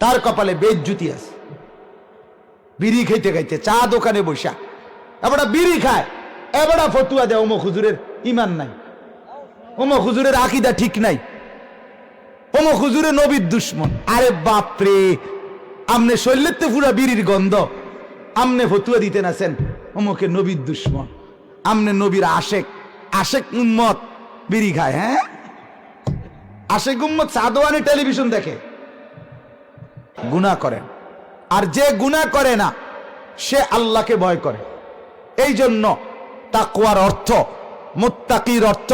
তার কপালে বেজ্জুতি আছে। বিড়ি খাইতে খাইতে, চা দোকানে বসা। এবারটা বিড়ি খায়, এবারটা ফতুয়া দেয় অমুক হুজুরের ইমান নাই। অমুক হুজুরের আকিদা ঠিক নাই। অমুক হুজুরে নবীর দুশ্মন। আরে বাপরে, আমনে শৈলের তো পুরা বিড়ির গন্ধ। আমনে ফতুয়া দিতেন আছেন অমুকে নবীর দুশ্মন। আমনে নবীর আশেক। আশেক উম্মত বিড়ি খায় হ্যাঁ? আশেক উম্মত সাদওয়ানি টেলিভিশন দেখে। গুনাহ করেন আর যে গুনাহ করে না, সে আল্লাহকে ভয় করে। এই জন্য তাকুয়ার অর্থ, মুত্তাকির অর্থ,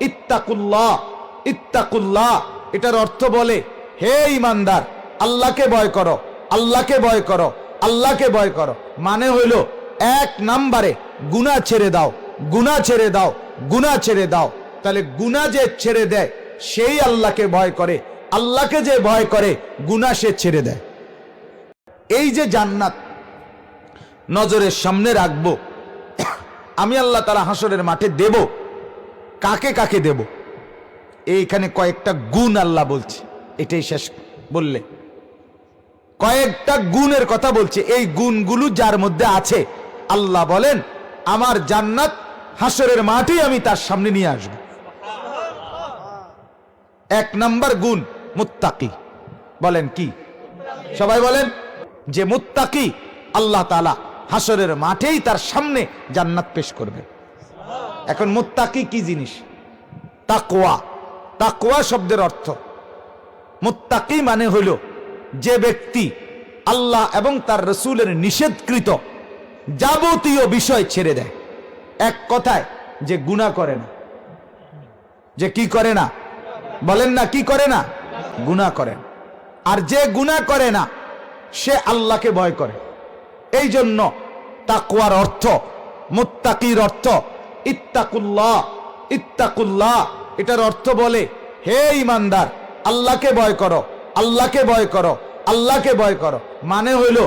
ইত্তাকুল্লাহ ইত্তাকুল্লাহ, এটার অর্থ বলে, হে ইমানদার, আল্লাহকে ভয় করো, আল্লাহকে ভয় করো, আল্লাহকে ভয় করো। মানে হইল, এক নাম্বারে গুনাহ ছেড়ে দাও, গুনাহ ছেড়ে দাও, গুনাহ ছেড়ে দাও। তাহলে গুনাহ যে ছেড়ে দেয়, সেই আল্লাহকে ভয় করে। আল্লাহকে যে ভয় করে, গুনাহ সে ছেড়ে দেয়। এই যে জান্নাত নজরের সামনে রাখব, আমি আল্লাহ তারা হাসরের মাঠে দেব, কাকে কাকে দেব? এইখানে কয়েকটা গুণ আল্লাহ বলছে, এটাই শেষ বললে। কয়েকটা গুণের কথা বলছে, এই গুণগুলো যার মধ্যে আছে, আল্লাহ বলেন, আমার জান্নাত হাসরের মাঠেই আমি তার সামনে নিয়ে আসব। এক নাম্বার গুণ মুত্তাকি। বলেন কি? সবাই বলেন, যে মুত্তাকি আল্লাহ তালা হাসরের মাঠেই তার সামনে জান্নাত পেশ করবে। এখন মুত্তাকি কি জিনিস? তাকোয়া তাকোয়া শব্দের অর্থ। মুত্তাকি মানে হইল যে ব্যক্তি আল্লাহ এবং তার রসুলের নিষেধকৃত যাবতীয় বিষয় ছেড়ে দেয়। এক কথায়, যে গুণা করে না। যে কি করে না? বলেন না কি করে না? গুণা করেন আর যে গুণা করে না, সে আল্লাহকে ভয় করে। এই জন্য তাকুয়ার অর্থ, মুত্তাকির অর্থ, ইত্তাকুল্লাহ ইত্তাকুল্লাহ, এটার অর্থ বলে, হে ইমানদার, আল্লাহকে ভয় করো, আল্লাহকে ভয় করো, আল্লাহকে ভয় করো। মানে হইল,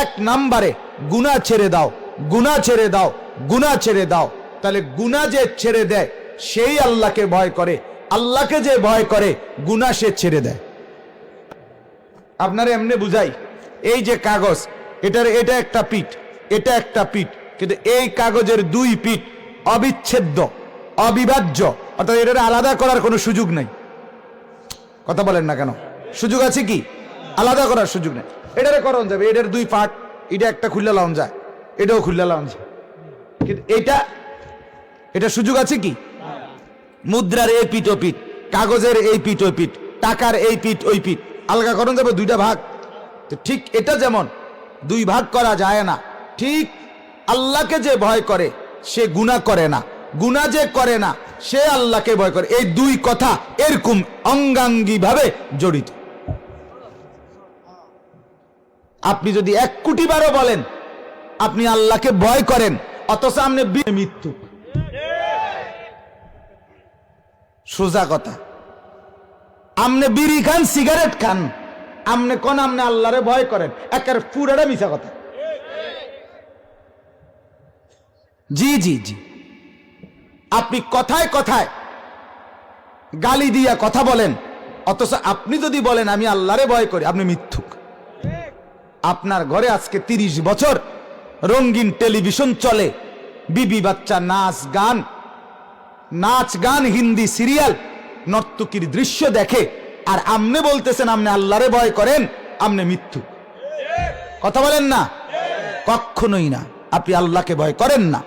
এক নাম্বারে গুণা ছেড়ে দাও গুণা ছেড়ে দাও গুণা ছেড়ে দাও। তাহলে গুণা যে ছেড়ে দেয়, সেই আল্লাহকে ভয় করে। আল্লাহকে যে ভয় করে গুণা সে ছেড়ে দেয়। আপনারা এমনি বুঝাই, এই যে কাগজ, এটার, এটা একটা পিঠ, এটা একটা পিঠ, কিন্তু এই কাগজের দুই পিঠ অবিচ্ছেদ্য, অবিভাজ্য, অর্থাৎ এটার আলাদা করার কোনো সুযোগ নেই। কথা বলেন না কেন? সুযোগ আছে কি? আলাদা করার সুযোগ নেই। এটারে করণ যাবে, এটার দুই পার্ট, এটা একটা খুললে লাউন যায় এটাও খুললে লাউন যায় কিন্তু এটা এটা সুযোগ আছে কি? মুদ্রার এই পিঠ ও পিঠ, কাগজের এই পিঠ ওই পিঠ, টাকার এই পিঠ ওই পিঠ, আলগা করণ যাবে দুইটা ভাগ। তো ঠিক এটা যেমন, দুই ভাগ করা যায় না, ঠিক আল্লাহকে যে ভয় করে, সে গুণা করে না গুণা যে করে না, সে আল্লাহকে ভয় করে। এই দুই কথা এরকম অঙ্গাঙ্গি ভাবে জড়িত। আপনি যদি এক কোটি বারও বলেন, আপনি আল্লাহকে ভয় করেন, অথচ আপনি মৃত্যু। সোজা কথা। আমনে বিড়ি খান, সিগারেট খান। আমনে কোন, আমনে আল্লাহরে ভয় করেন। একের পুরাটা মিশা কথা। জি জি জি। আপনি কথায় কথায় গালি দিয়া কথা বলেন, অথচ আপনি যদি বলেন, আমি আল্লাহরে ভয় করি, আপনি মিথ্যুক। আপনার ঘরে আজকে তিরিশ বছর রঙিন টেলিভিশন চলে, বিবি বাচ্চা নাচ, গান নাচ গান, হিন্দি সিরিয়াল, নর্তকীর দৃশ্য দেখে। আর আমনে বলতেছেন, আমনে আল্লাহরে ভয় করেন, আমনে মৃত্যু। কথা বলেন না? কখনোই না। আপনি আল্লাহকে ভয় করেন না।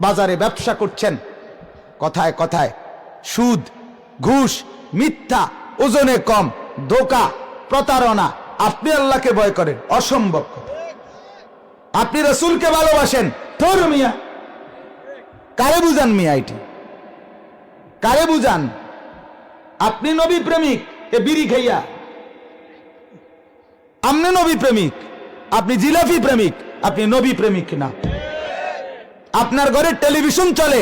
বাজারে ব্যবসা করছেন, কথায় কথায়। সুদ, ঘুষ, মিথ্যা, ওজনে কম, ধোকা, প্রতারণা। আপনি আল্লাহকে ভয় করেন, অসম্ভব। আপনি রসুলকে ভালোবাসেন তোর মিয়া কারে বুঝান মিয়া এটি কারে বুঝান? আপনি নবী প্রেমিক, এ বিড়ি খাইয়া। আপনি নবী প্রেমিক, আপনি জিলাফি প্রেমিক, আপনি নবী প্রেমিক না। আপনার ঘরে টেলিভিশন চলে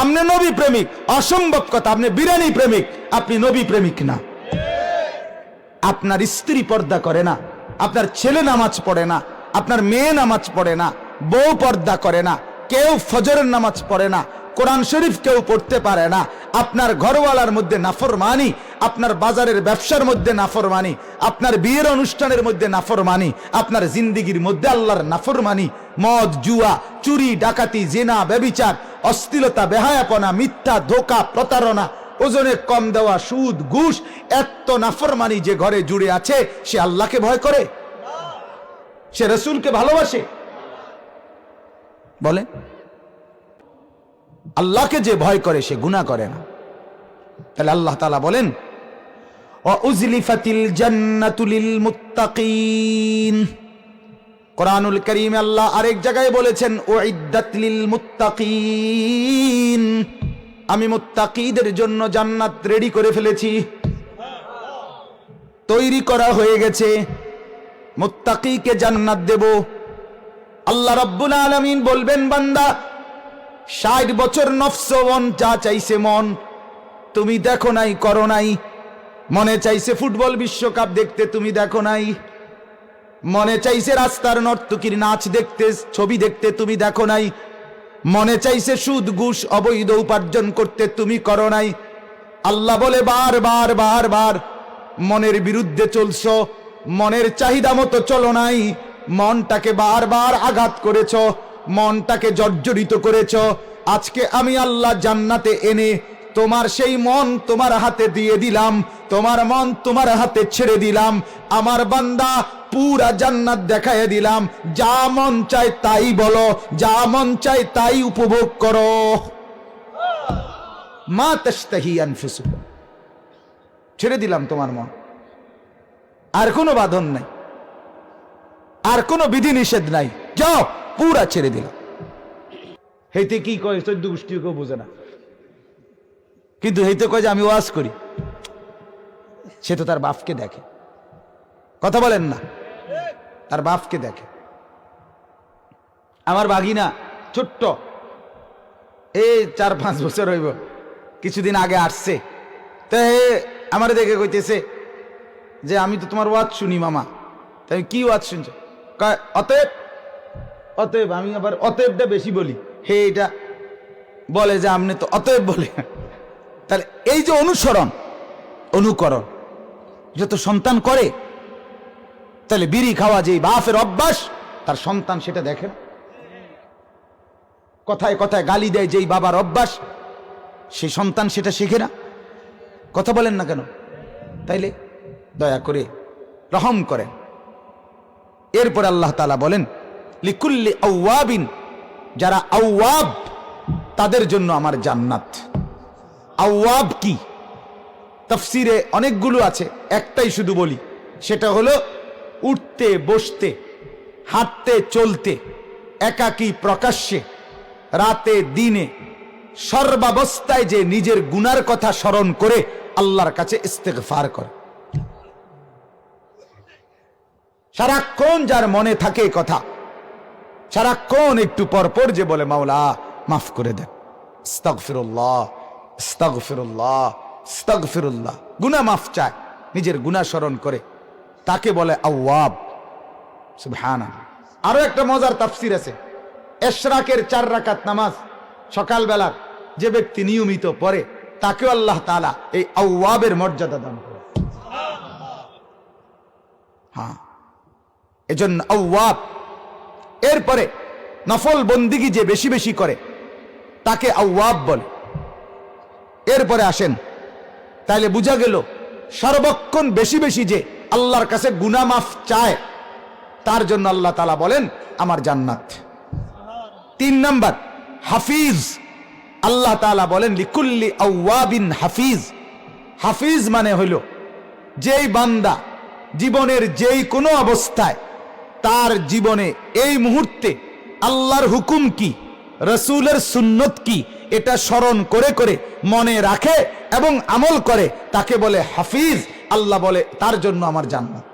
আপনি নবী প্রেমিক, অসম্ভব কথা, আপনি বিরিয়ানি প্রেমিক, আপনি নবী প্রেমিক না। আপনার স্ত্রী পর্দা করে না, আপনার ছেলে নামাজ পড়ে না, আপনার মেয়ে নামাজ পড়ে না, বউ পর্দা করে না কেউ ফজরের নামাজ পড়ে না, কোরআন শরীফ কেউ পড়তে পারে না। আপনার ঘরওয়ালার মধ্যে নাফরমানি, আপনার বাজারের ব্যবসার মধ্যে নাফরমানি, আপনার বিয়ের অনুষ্ঠানের মধ্যে নাফরমানি, আপনার জিন্দিগির মধ্যে আল্লাহর নাফরমানি, মদ, জুয়া, চুরি, ডাকাতি, জেনা, ব্যবিচার অস্থিরতা বেহায়াপনা, মিথ্যা, ধোকা, প্রতারণা, ওজনে কম দেওয়া, সুদ, ঘুষ, এত নাফরমানি যে ঘরে জুড়ে আছে, সে আল্লাহকে ভয় করে। সে রসুলকে ভালোবাসে। বলে, আল্লাহকে যে ভয় করে সে গুণা করে না। তাহলে আল্লাহ তালা বলেন উজলিফাতিল জান্নাতুলিল মুত্তাকিন। কোরআনুল করিম আল্লাহ আরেক জায়গায় বলেছেন ও ইদ্দাতলিল মুত্তাকিন। আমি মুত্তাকিদের জন্য জান্নাত রেডি করে ফেলেছি। তৈরি করা হয়ে গেছে। মুত্তাকিকে জান্নাত দেব। আল্লাহ রব্বুল আলমিন বলবেন, বান্দা, ষাট বছর নফস মন যা চাইছে মন, তুমি দেখো নাই, করো নাই। মনে চাইছে ফুটবল বিশ্বকাপ দেখতে, তুমি দেখো নাই। মনে চাইছে রাস্তার নর্তকীর নাচ দেখতে, ছবি দেখতে, তুমি দেখো নাই। মনে চাইছে সুদ, ঘুষ, অবৈধ উপার্জন করতে, তুমি করো নাই। আল্লাহ বলে, বার বার বার বার। মনের বিরুদ্ধে চলছ, মনের চাহিদা মতো চলো নাই। মনটাকে বারবার আঘাত করেছ, মনটাকে জর্জরিত করেছ। আজকে আমি আল্লাহ জান্নাতে এনে তোমার সেই মন তোমার হাতে দিয়ে দিলাম, তোমার মন তোমার হাতে ছেড়ে দিলাম, আমার বান্দা পুরা জান্নাত দেখায় দিলাম, যা মন চায় তাই বলো, যা মন চায় তাই উপভোগ করো। মা তাস্তাহি ছেড়ে দিলাম তোমার মন। আর কোনো বাঁধন নাই। আর কোনো বিধি নিষেধ নাই। যাও পুরা ছেড়ে দিলাম। হেইতে কি কয় চোদ্দ গোষ্ঠী কেউ বোঝে না। কিন্তু হেতে কয় যে আমি ওয়াজ করি। সে তো তার বাপকে দেখে। কথা বলেন না। তার বাপকে দেখে। আমার বাগিনা ছোট্ট। এই চার পাঁচ বছর হইব। কিছুদিন আগে আসছে। তো আমার দেখে কইতেছে যে আমি তো তোমার ওয়াজ শুনি মামা। তাই কি ওয়াজ শুনছো? অতএব? অতএব আমি আবার অতএবটা বেশি বলি। হে এটা বলে যে আপনি তো অতএব বলে। তাহলে এই যে অনুসরণ অনুকরণ যত সন্তান করে তাহলে বিড়ি খাওয়া যে বাপের অভ্যাস তার সন্তান সেটা দেখে। কথায় কথায় গালি দেয় যেই বাবার অভ্যাস সেই সন্তান সেটা শেখে না। কথা বলেন না কেন? তাইলে দয়া করে রহম করেন। এরপর আল্লাহ তালা বলেন, লিকুল্লি আউয়াবিন যারা আউয়াব তাদের জন্য আমার জান্নাত। আউয়াব কি? তফসিরে অনেকগুলো আছে, একটাই শুধু বলি, সেটা হলো উঠতে, বসতে, হাঁটতে, চলতে, একাকী প্রকাশ্যে, রাতে, দিনে, সর্বাবস্থায় যে নিজের গুনার কথা স্মরণ করে আল্লাহর কাছে ইস্তেগফার করে। সারাক্ষণ যার মনে থাকে কথা। সারাক্ষণ একটু পর পর যে বলে, মাওলা, মাফ করে দেন। গুনাহ মাফ চায়, নিজের গুনা স্মরণ করে। তাকে বলে আওয়াব। আরও একটা মজার তাফসির আছে। এশরাকের চার রাকাত নামাজ সকালবেলার যে ব্যক্তি নিয়মিত পড়ে, তাকেও আল্লাহ তাআলা এই আওয়াবের মর্যাদা দান করে। হ্যাঁ। এজন্য আউয়াব। এরপরে নফল বন্দিগি যে বেশি বেশি করে, তাকে আউয়াব বলে। এরপরে আসেন, তাইলে বুঝা গেল সর্বক্ষণ বেশি বেশি যে আল্লাহর কাছে গুনামাফ চায়, তার জন্য আল্লাহ তালা বলেন, আমার জান্নাত। তিন নাম্বার, হাফিজ। আল্লাহ তালা বলেন, লিকুল্লি আউয়াবিন হাফিজ। হাফিজ মানে হইল, যেই বান্দা জীবনের যেই কোনো অবস্থায় তার জীবনে এই মুহূর্তে আল্লাহর হুকুম কি? রসুলের সুন্নত কি? এটা স্মরণ করে করে মনে রাখে এবং আমল করে। তাকে বলে হাফিজ। আল্লাহ বলে, তার জন্য আমার জান্নাত।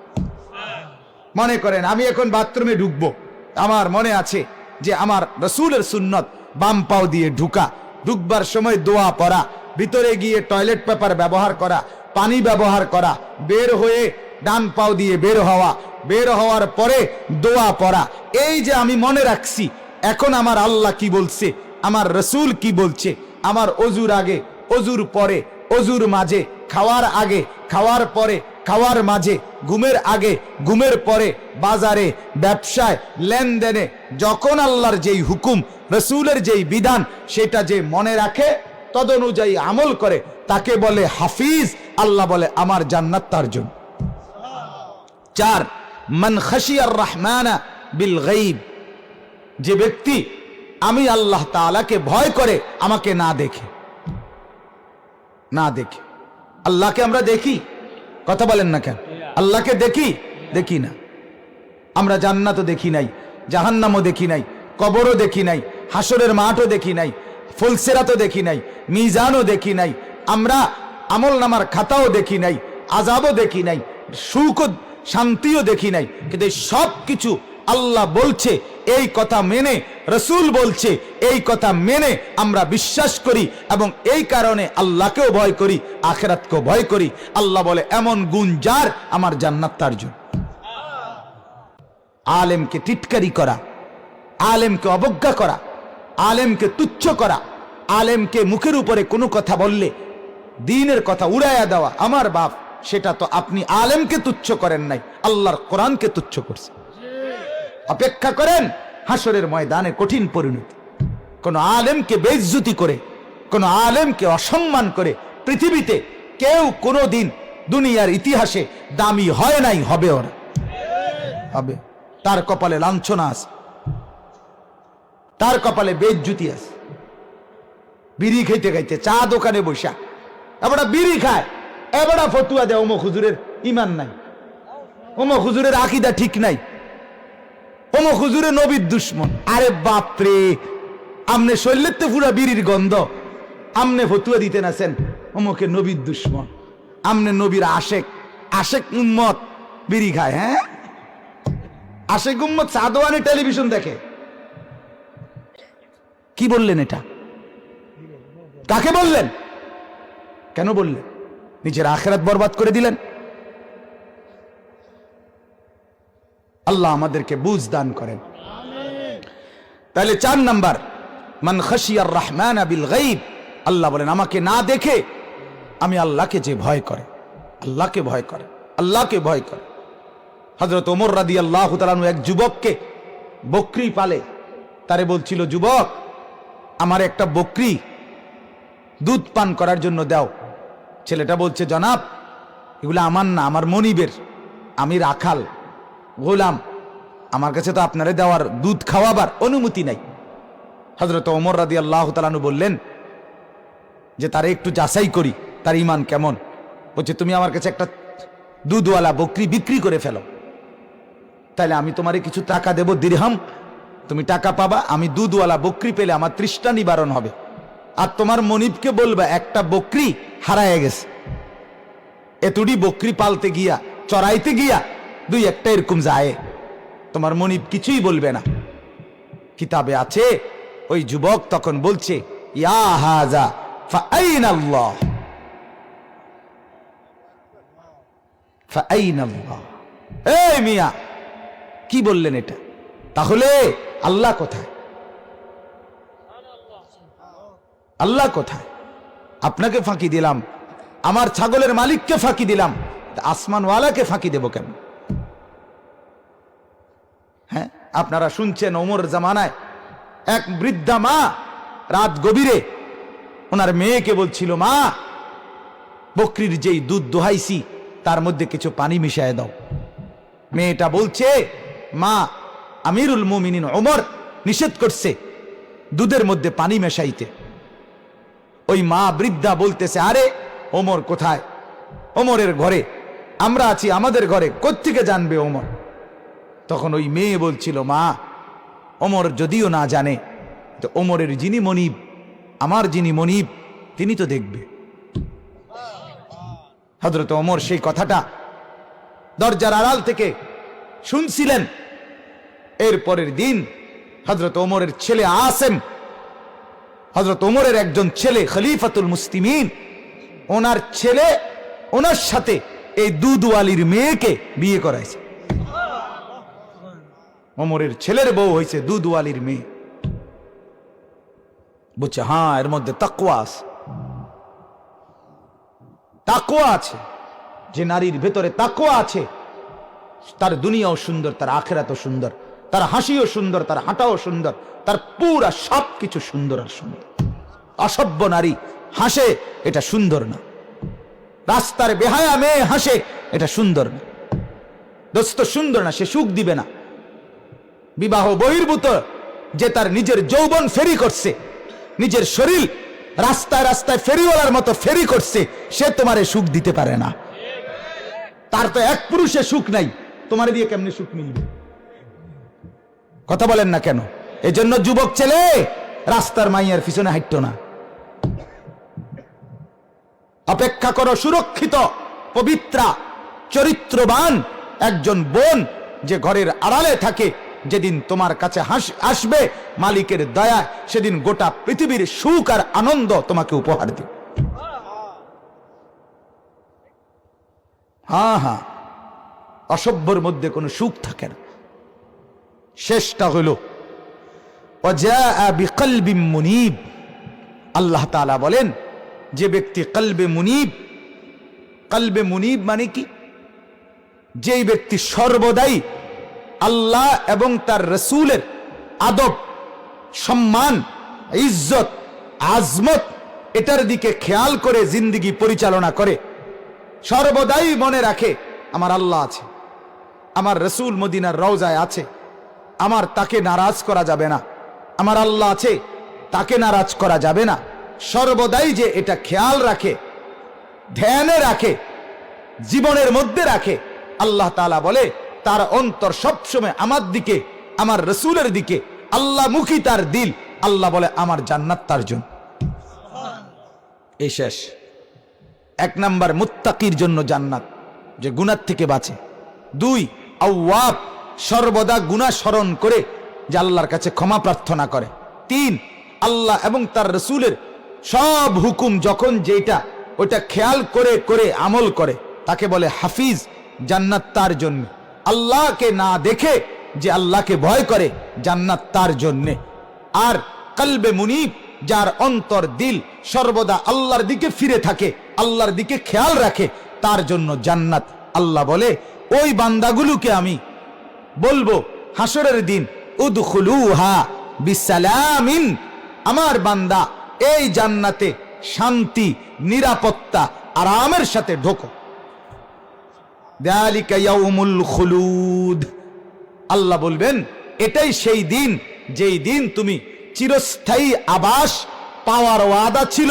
মনে করেন, আমি এখন বাথরুমে ঢুকবো। আমার মনে আছে যে আমার রসুলের সুন্নত বাম পাও দিয়ে ঢুকা। ঢুকবার সময় দোয়া পড়া, ভিতরে গিয়ে টয়লেট পেপার ব্যবহার করা, পানি ব্যবহার করা, বের হয়ে ডান পাও দিয়ে বের হওয়া বের হওয়ার পরে দোয়া পড়া। এই যে আমি মনে রাখছি, এখন আমার আল্লাহ কি বলছে, আমার রসুল কি বলছে, আমার অজুর আগে, অজুর পরে, অজুর মাঝে, খাওয়ার আগে, খাওয়ার পরে, খাওয়ার মাঝে, ঘুমের আগে, ঘুমের পরে, বাজারে, ব্যবসায়, লেনদেনে, যখন আল্লাহর যেই হুকুম, রসুলের যেই বিধান, সেটা যে মনে রাখে, তদনুযায়ী আমল করে, তাকে বলে হাফিজ, আল্লাহ বলে আমার জান্নাত তার জন্য। চার মান খাসিয়ার রহমানা বিল গাইব যে ব্যক্তি আমি আল্লাহ তাআলাকে ভয় করে, আমাকে না দেখে। না দেখে। আল্লাহকে আমরা দেখি? কথা বলেন না কেন? আল্লাহকে দেখি? দেখি না। আমরা জান্নাতও দেখি নাই, জাহান্নামও দেখি নাই, কবরও দেখি নাই হাসরের মাঠও দেখি নাই, ফুলসেরাতও দেখি নাই, মিজানও দেখি নাই, আমরা আমল নামার খাতাও দেখি নাই আজাবও দেখি নাই সুখ শান্তিও দেখি নাই। কিন্তু সব কিছু আল্লাহ বলছে, এই কথা মেনে, রসুল বলছে, এই কথা মেনে আমরা বিশ্বাস করি এবং এই কারণে আল্লাহকেও ভয় করি, আখেরাতকেও ভয় করি। আল্লাহ বলে, এমন গুণ যার, আমার জান্নাত তার জন্য। আলেমকে টিটকারি করা, আলেমকে অবজ্ঞা করা, আলেমকে তুচ্ছ করা, আলেমকে মুখের উপরে কোনো কথা বললে, দিনের কথা উড়াইয়া দেওয়া আমার বাপ। সেটা তো আপনি আলেমকে তুচ্ছ করেন নাই, আল্লাহর কোরআনকে তুচ্ছ করছে অপেক্ষা করেন হাসরের ময়দানে কঠিন পরিণতি। কোন আলেমকে বেজ্জুতি করে, কোন আলেমকে অসম্মান করে পৃথিবীতে কেউ কোনো দিন দুনিয়ার ইতিহাসে দামি হয় নাই হবে ওরা হবে। তার কপালে লাঞ্ছনা আছে। তার কপালে বেজ্জুতি আছে। বিড়ি খাইতে খাইতে চা দোকানে বসা। এবারটা বিড়ি খায়। এবারটা ফতুয়া দেয় অমুক হুজুরের ইমান নাই। অমুক হুজুরের আকিদা ঠিক নাই। অমুক হুজুরে নবীর দুশ্মন। আরে বাপরে, আমনে শৈলের তো পুরা বিড়ির গন্ধ। আমনে ফতুয়া দিতে নাছেন অমুকে নবীর দুশ্মন। আমনে নবীর আশেক। আশেক উম্মত বিড়ি খায় হ্যাঁ? আশেক উম্মত সাদোয়ানি টেলিভিশন দেখে। কি বললেন এটা? কাকে বললেন? কেন বললেন? নিজের আখেরাত বরবাদ করে দিলেন। আল্লাহ আমাদেরকে বুঝ দান করেন। তাহলে চার নাম্বার, মান খাসিয়ার রহমান আবিল গাইব আল্লাহ বলেন, আমাকে না দেখে আমি আল্লাহকে যে ভয় করে, আল্লাহকে ভয় করে, আল্লাহকে ভয় করে। হজরত ওমর রাদি আল্লাহ তালানু এক যুবককে বকরি পালে, তারে বলছিল, যুবক, আমার একটা বকরি দুধ পান করার জন্য দাও। ছেলেটা বলছে, জনাব, এগুলো আমার না, আমার মনিবের। আমি রাখাল। গোলাম আমার কাছে তো আপনারে দেওয়ার দুধ খাওয়াবার অনুমতি নাই। হজরত ওমর রাদি আল্লাহ তালানু বললেন, যে তারে একটু যাচাই করি, তার ইমান কেমন? বলছে, তুমি আমার কাছে একটা দুধওয়ালা বকরি বিক্রি করে ফেলো। তাহলে আমি তোমারে কিছু টাকা দেব, দিরহাম। তুমি টাকা পাবা, আমি দুধওয়ালা বকরি পেলে আমার তৃষ্ণা নিবারণ হবে। আর তোমার মনিবকে বলবা, একটা বকরি হারায় গেছে। এতটি বকরি পালতে গিয়া, চড়াইতে গিয়া দুই একটা এরকম যায়। তোমার মনিব কিছুই বলবে না। কিতাবে আছে, ওই যুবক তখন বলছে এই মিয়া, কি বললেন এটা? তাহলে আল্লাহ কোথায়? আল্লাহ কোথায়? আপনাকে ফাঁকি দিলাম। আমার ছাগলের মালিককে ফাঁকি দিলাম। আসমানওয়ালাকে ফাঁকি দেব কেন? হ্যাঁ আপনারা শুনছেন ওমর জামানায় এক বৃদ্ধা মা রাত গভীরে ওনার মেয়েকে বলছিল, মা, বকরির যেই দুধ দোহাইছি, তার মধ্যে কিছু পানি মিশায় দাও। মেয়েটা বলছে, মা, আমিরুল মুমিনিন ওমর নিষেধ করছে দুধের মধ্যে পানি মেশাইতে। ওই মা বৃদ্ধা বলতেছে, আরে, ওমর কোথায়? ওমরের ঘরে। আমরা আছি আমাদের ঘরে। কোত্থেকে জানবে ওমর? তখন ওই মেয়ে বলছিল, মা, ওমর যদিও না জানে, তো ওমরের যিনি মনিব, আমার যিনি মনিব, তিনি তো দেখবে। হজরত ওমর সেই কথাটা দরজার আড়াল থেকে শুনছিলেন। এর পরের দিন হজরত ওমরের ছেলে আসেম হজরত ওমরের একজন ছেলে খলিফাতুল মুসলিমিন, ওনার ছেলে ওনার সাথে এই দুধওয়ালির মেয়েকে বিয়ে করাইছে। ওমরের ছেলের বউ হয়েছে দুধওয়ালির মেয়ে। বলছে হ্যাঁ এর মধ্যে তাকুয়া আছে। তাকোয়া আছে, যে নারীর ভেতরে তাকোয়া আছে, তার দুনিয়াও সুন্দর, তার আখেরাতও সুন্দর। তার হাসিও সুন্দর, তার হাঁটাও সুন্দর, তার পুরা সব কিছু সুন্দর আর সুন্দর। অসভ্য নারী হাসে, এটা সুন্দর না। রাস্তার বেহায়া মেয়ে হাসে, এটা সুন্দর না। দোস্ত, সুন্দর না, সে সুখ দিবে না। বিবাহ বহির্ভূত, যে তার নিজের যৌবন ফেরি করছে, নিজের শরীর রাস্তায় রাস্তায় ফেরিওয়ালার মতো ফেরি করছে, সে তোমারে সুখ দিতে পারে না। তার তো এক পুরুষে সুখ নাই, তোমার দিয়ে কেমনি সুখ মিলবে? কথা বলেন না কেন? এজন্য যুবক ছেলে, রাস্তার মাইয়ার পিছনে হাঁটত না। অপেক্ষা করো, সুরক্ষিত, পবিত্রা, চরিত্রবান একজন বোন যে ঘরের আড়ালে থাকে। যেদিন তোমার কাছে হাস- আসবে, মালিকের দয়া সেদিন গোটা পৃথিবীর সুখ আর আনন্দ তোমাকে উপহার দিবে। হ্যাঁ হ্যাঁ অসভ্যর মধ্যে কোনো সুখ থাকে না। শেষটা হইল মুনিব। আল্লাহ তালা বলেন, যে ব্যক্তি কলবে মুনিব কলবে মুনিব মানে কি? যেই ব্যক্তি সর্বদাই আল্লাহ এবং তার রসুলের আদব, সম্মান, ইজ্জত, আজমত, এটার দিকে খেয়াল করে জিন্দগি পরিচালনা করে। সর্বদাই মনে রাখে, আমার আল্লাহ আছে, আমার রসুল মদিনার রওজায় আছে। আমার তাকে নারাজ করা যাবে না। আমার আল্লাহ আছে, তাকে নারাজ করা যাবে না। সর্বদাই যে এটা খেয়াল রাখে, ধ্যানে রাখে, জীবনের মধ্যে রাখে, আল্লাহ তালা বলে, তার অন্তর সবসময় আমার দিকে, আমার রসুলের দিকে, আল্লাহ মুখী তার দিল, আল্লাহ বলে, আমার জান্নাত তার জন্য। এই শেষ। এক নাম্বার, মুত্তাকির জন্য জান্নাত, যে গুনার থেকে বাঁচে। দুই আউয়াব সর্বদা গুনাহ স্মরণ করে যে আল্লাহর কাছে ক্ষমা প্রার্থনা করে। তিন, আল্লাহ এবং তার রসুলের সব হুকুম যখন যেটা ওটা খেয়াল করে করে আমল করে, তাকে বলে হাফিজ, জান্নাত তার জন্য। আল্লাহকে না দেখে যে আল্লাহকে ভয় করে, জান্নাত তার জন্যে। আর কলবে মুনিব, যার অন্তর দিল সর্বদা আল্লাহর দিকে ফিরে থাকে, আল্লাহর দিকে খেয়াল রাখে, তার জন্য জান্নাত আল্লাহ বলে, ওই বান্দাগুলোকে আমি বলব হাসরের দিন আমার বান্দা, এই জান্নাতে শান্তি, নিরাপত্তা আরামের সাথে ঢোকো। আল্লাহ বলবেন, এটাই সেই দিন, যেই দিন তুমি চিরস্থায়ী আবাস পাওয়ার ওয়াদা ছিল,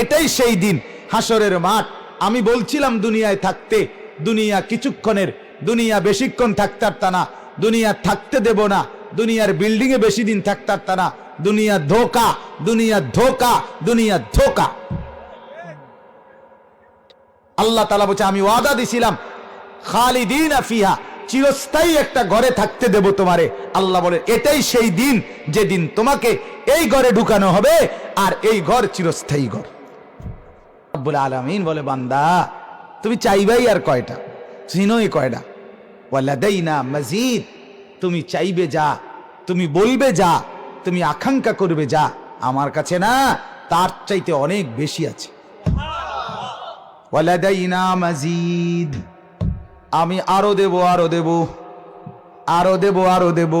এটাই সেই দিন। হাসরের মাঠ, আমি বলছিলাম দুনিয়ায় থাকতে, দুনিয়া কিছুক্ষণের, দুনিয়া বেশিক্ষণ থাকতে পারতা না। দুনিয়া থাকতে দেব না। দুনিয়ার বিল্ডিং এ বেশি দিন থাকতে পারতা না। দুনিয়া ধোকা দুনিয়া ধোকা দুনিয়া ধোকা। আল্লাহ তালা বলছে, আমি ওয়াদা দিছিলাম, খালিদিন ফিহা, চিরস্থায়ী একটা ঘরে থাকতে দেব তোমারে। আল্লাহ বলে, এটাই সেই দিন যেদিন তোমাকে এই ঘরে ঢুকানো হবে, আর এই ঘর চিরস্থায়ী ঘর। রব্বুল আলামিন বলে, বান্দা, তুমি চাইবাই আর কয়টা? চিনোই কয়টা? ওয়ালাদাইনা মজিদ, তুমি চাইবে যা, তুমি বলবে যা, তুমি আকাঙ্ক্ষা করবে যা, আমার কাছে না, তার চাইতে অনেক বেশি আছে। ওয়ালাদাইনা মজিদ, আমি আরও দেব আরও দেব আরও দেব আরও দেব,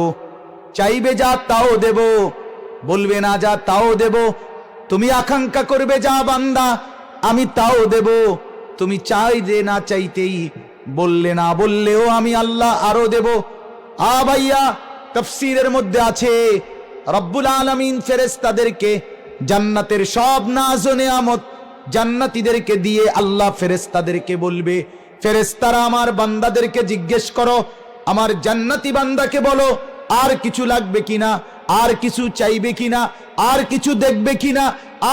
চাইবে যা, তাও দেব, বলবে না যা, তাও দেব, তুমি আকাঙ্ক্ষা করবে যা বান্দা, আমি তাও দেব, তুমি চাইলে না চাইতেই বললে না বললেও আমি আল্লাহ আরও দেব। আ ভাইয়া, তফসিরের মধ্যে আছে, রব্বুল আলমিন ফেরেস্তাদেরকে জান্নাতের সব নাজ নেয়ামত জান্নাতীদেরকে দিয়ে আল্লাহ ফেরেস্তাদেরকে বলবে ফেরেস্তারা আমার বান্দাদেরকে জিজ্ঞেস করো, আমার জান্নাতি বান্দাকে বলো, আর কিছু লাগবে কিনা, আর কিছু চাইবে কিনা, আর কিছু দেখবে কিনা,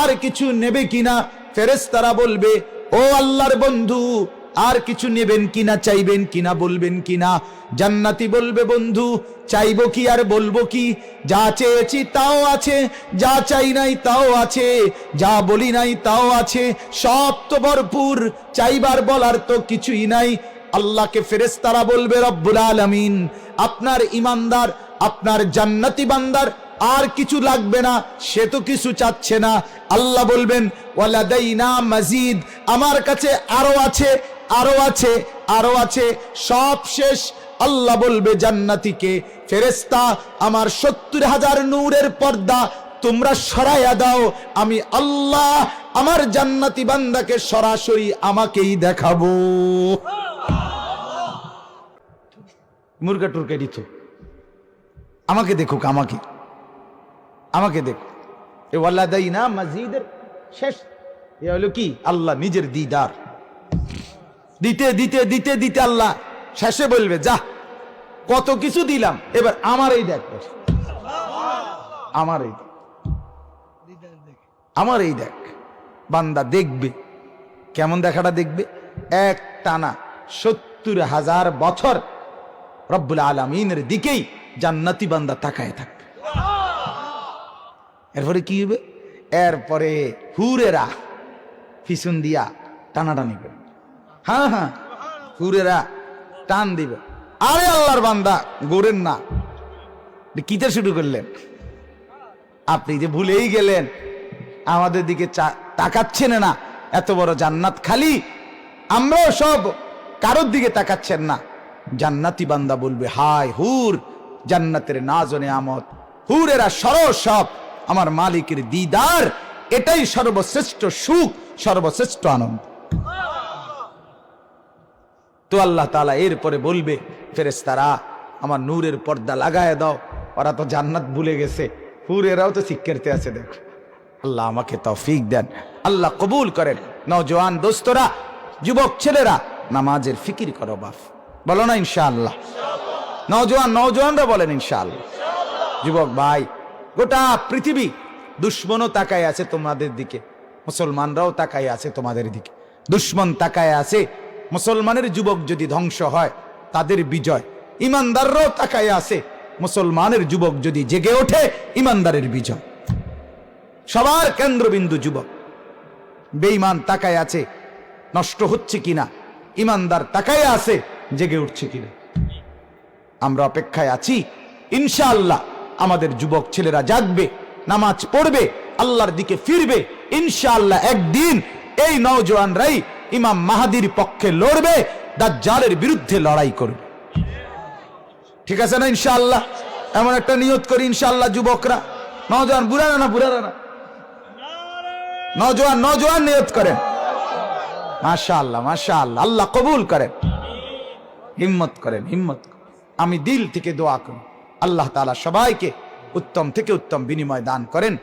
আর কিছু নেবে কিনা? ফেরেস্তারা বলবে, ও আল্লাহর বন্ধু আর কিছু নেবেন কিনা, চাইবেন কিনা, বলবেন কিনা? জান্নাতি বলবে, বন্ধু, চাইব কি আর বলব কি? যা চেয়েছি তাও আছে, যা চাই নাই তাও আছে, যা বলি নাই তাও আছে, সব তো ভরপুর, চাইবার বলার তো কিছুই নাই। আল্লাহকে ফেরেস্তারা বলবে, রব্বুল আলামিন, আপনার ইমানদার আপনার জান্নাতি বান্দার আর কিছু লাগবে না, সে তো কিছু চাচ্ছে না। আল্লাহ বলবেন, ওয়ালাদাইনা মাজিদ, আমার কাছে আরও আছে আরও আছে আরও আছে। সব শেষ। আল্লাহ বলবে, জান্নাতিকে ফেরেস্তা আমার সত্তর হাজার নূরের পর্দা তোমরা সরাইয়া দাও। আমি আল্লাহ আমার জান্নাতি বান্দাকে সরাসরি আমাকেই দেখাবো। মুরগা টুরকা দিত। আমাকে দেখুক, আমাকে। আমাকে দেখুক। এ ওয়াল্লা দেই না মসজিদের শেষ। এ হলো কি? আল্লাহ নিজের দিদার। দিতে দিতে দিতে দিতে আল্লাহ শেষে বলবে, যা, কত কিছু দিলাম, এবার আমার এই দেখ আমার এই আমার এই দেখ। বান্দা দেখবে, কেমন দেখাটা দেখবে? এক টানা সত্তর হাজার বছর রব্বুল আলমিনের দিকেই জান্নাতি বান্দা তাকায় থাকবে এরপরে কি হবে? এরপরে হুরেরা পিছন দিয়া টানাটানি করবে। হ্যাঁ হ্যাঁ। হুরেরা টান দিবে। আরে আল্লাহর বান্দা গোরেন না। কিতে শুরু করলেন? আপনি যে ভুলেই গেলেন, আমাদের দিকে তাকাচ্ছেন না। এত বড় জান্নাত খালি। আমরাও সব কারোর দিকে তাকাচ্ছেন না। জান্নাতি বান্দা বলবে, হায় হুর, জান্নাতের না নাজনে আমত। হুরেরা সরো সব। আমার মালিকের দিদার, এটাই সর্বশ্রেষ্ঠ সুখ, সর্বশ্রেষ্ঠ আনন্দ। তো আল্লাহ তালা এরপরে বলবে ফেরেস্তারা আমার নূরের পর্দা লাগায় দাও, ওরা তো জান্নাত ভুলে গেছে। হুরেরাও তো শিক্ষার্থী আছে, দেখো। আল্লাহ আমাকে তৌফিক দেন, আল্লাহ কবুল করেন। নওজোয়ান দোস্তরা, যুবক ছেলেরা, নামাজের ফিকির করো বাপ। বলো না ইনশাআল্লাহ। নওজোয়ান নওজোয়ানরা বলেন ইনশাআল্লাহ। যুবক ভাই, গোটা পৃথিবী দুশ্মনও তাকায় আছে তোমাদের দিকে, মুসলমানরাও তাকায় আছে তোমাদের দিকে। দুশ্মন তাকায় আছে মুসলমানের যুবক যদি ধ্বংস হয়, তাদের বিজয়। ইমানদাররাও তাকায় আছে। মুসলমানের যুবক যদি জেগে ওঠে, ইমানদারের বিজয়। সবার কেন্দ্রবিন্দু যুবক। বেঈমান তাকায় আছে, নষ্ট হচ্ছে কিনা? ইমানদার তাকায় আছে, জেগে উঠছে কিনা? আমরা অপেক্ষায় আছি, ইনশাআল্লাহ আমাদের যুবক ছেলেরা জাগবে, নামাজ পড়বে, আল্লাহর দিকে ফিরবে, ইনশাআল্লাহ একদিন এই নওজোয়ানরাই ইমাম মাহাদির পক্ষে লড়বে, দাজ্জালের বিরুদ্ধে লড়াই করবে। ঠিক আছে না ইনশাআল্লাহ? এমন একটা নিয়ত করি ইনশাআল্লাহ যুবকরা। নওজোয়ান বুড়ারা না বুড়ারা না? নওজোয়ান নওজোয়ান নিয়ত করেন। মাশা আল্লাহ আল্লাহ আল্লাহ কবুল করেন। হিম্মত করেন, হিম্মত আমি দিল থেকে দোয়া করি। আল্লাহ তাআলা সবাইকে উত্তম থেকে উত্তম বিনিময় দান করেন।